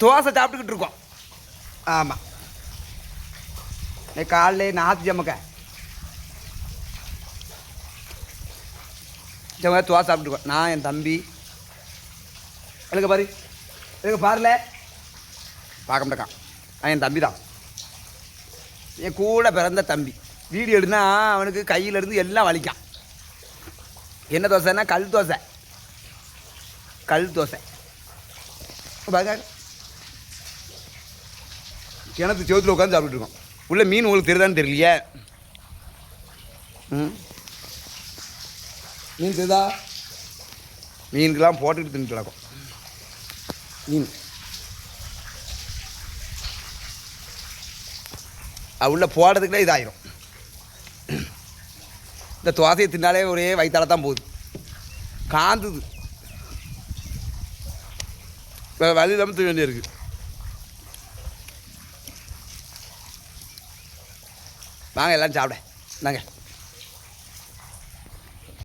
தோசை சாப்பிட்டுக்கிட்டு இருக்கோம். ஆமாம் இன்னைக்கு காலையில் நாற்று ஜமக்க ஜமக்க தோசை சாப்பிட்டுருக்கோம். நான் என் தம்பி. எனக்கு பாரு. எனக்கு பாருல. பார்க்க மாட்டேக்கான் நான் என் தம்பி தான் என் கூட பிறந்த தம்பி. வீடியோ எடுனா அவனுக்கு கையிலேருந்து எல்லாம் வலிக்கான் என்ன தோசைன்னா கல் தோசை. கல் தோசை. பாருங்க கிணத்து செவத்தில் உட்காந்து சாப்பிட்டுட்டு இருக்கோம். உள்ள மீன் உங்களுக்கு தெரியுதான்னு தெரியலையே? ம்? மீன் தெரியுதா? மீனுக்கெல்லாம் போட்டுக்கிட்டு தின்னுட்டு கிடக்கும். மீன். அது உள்ள போடுறதுக்குள்ளே இதாயிரும். இந்த தோசையை தின்னாலே ஒரே வயிற்றால தான் போகுது. காந்துது. வேறு வழி இல்லாமல் வேண்டியிருக்கு. வாங்க எல்லாம் சாப்பிட. நாங்கள்